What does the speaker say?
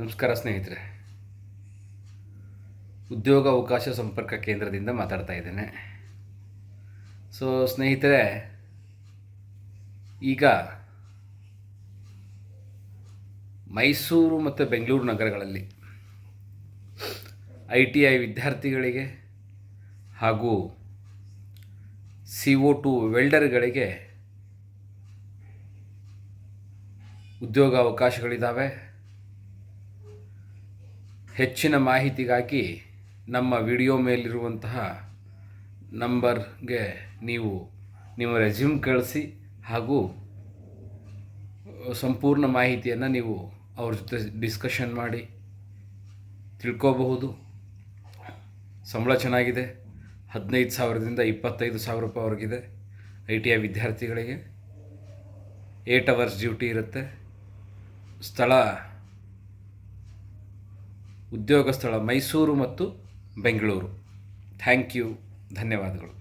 ನಮಸ್ಕಾರ ಸ್ನೇಹಿತರೆ. ಉದ್ಯೋಗ ಅವಕಾಶ ಸಂಪರ್ಕ ಕೇಂದ್ರದಿಂದ ಮಾತಾಡ್ತಾ ಇದ್ದೇನೆ. ಸೊ ಸ್ನೇಹಿತರೆ, ಈಗ ಮೈಸೂರು ಮತ್ತು ಬೆಂಗಳೂರು ನಗರಗಳಲ್ಲಿ ಐ ಟಿ ಐ ವಿದ್ಯಾರ್ಥಿಗಳಿಗೆ ಹಾಗೂ ಸಿ ಒ ಟು ವೆಲ್ಡರ್ಗಳಿಗೆ ಉದ್ಯೋಗ ಅವಕಾಶಗಳಿದ್ದಾವೆ. ಹೆಚ್ಚಿನ ಮಾಹಿತಿಗಾಗಿ ನಮ್ಮ ವಿಡಿಯೋ ಮೇಲಿರುವಂತಹ ನಂಬರ್ಗೆ ನೀವು ನಿಮ್ಮ ರೆಸ್ಯೂಮ್ ಕಳಿಸಿ ಹಾಗೂ ಸಂಪೂರ್ಣ ಮಾಹಿತಿಯನ್ನು ನೀವು ಅವ್ರ ಜೊತೆ ಡಿಸ್ಕಷನ್ ಮಾಡಿ ತಿಳ್ಕೋಬಹುದು. ಸಂಬಳ ಚೆನ್ನಾಗಿದೆ. ಹದಿನೈದು ಸಾವಿರದಿಂದ ಇಪ್ಪತ್ತೈದು ಸಾವಿರ ರೂಪಾಯಿವರೆಗಿದೆ ಐ ಟಿ ಐ ವಿದ್ಯಾರ್ಥಿಗಳಿಗೆ. ಏಟ್ ಅವರ್ಸ್ ಡ್ಯೂಟಿ ಇರುತ್ತೆ. ಸ್ಥಳ ಉದ್ಯೋಗ ಸ್ಥಳ ಮೈಸೂರು ಮತ್ತು ಬೆಂಗಳೂರು. Thank you. ಧನ್ಯವಾದಗಳು.